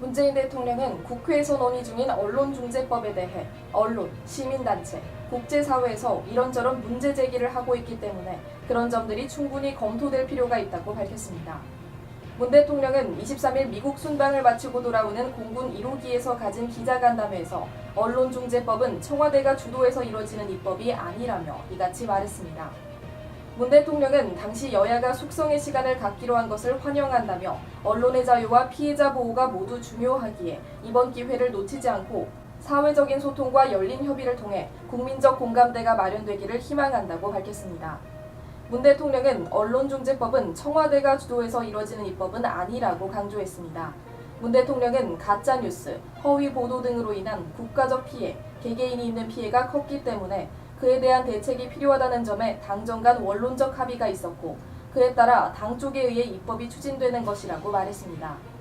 문재인 대통령은 국회에서 논의 중인 언론중재법에 대해 언론, 시민단체, 국제사회에서 이런저런 문제 제기를 하고 있기 때문에 그런 점들이 충분히 검토될 필요가 있다고 밝혔습니다. 문 대통령은 23일 미국 순방을 마치고 돌아오는 공군 1호기에서 가진 기자간담회에서 언론중재법은 청와대가 주도해서 이뤄지는 입법이 아니라며 이같이 말했습니다. 문 대통령은 당시 여야가 숙성의 시간을 갖기로 한 것을 환영한다며 언론의 자유와 피해자 보호가 모두 중요하기에 이번 기회를 놓치지 않고 사회적인 소통과 열린 협의를 통해 국민적 공감대가 마련되기를 희망한다고 밝혔습니다. 문 대통령은 언론중재법은 청와대가 주도해서 이뤄지는 입법은 아니라고 강조했습니다. 문 대통령은 가짜뉴스, 허위 보도 등으로 인한 국가적 피해, 개개인이 입는 피해가 컸기 때문에 그에 대한 대책이 필요하다는 점에 당정 간 원론적 합의가 있었고 그에 따라 당 쪽에 의해 입법이 추진되는 것이라고 말했습니다.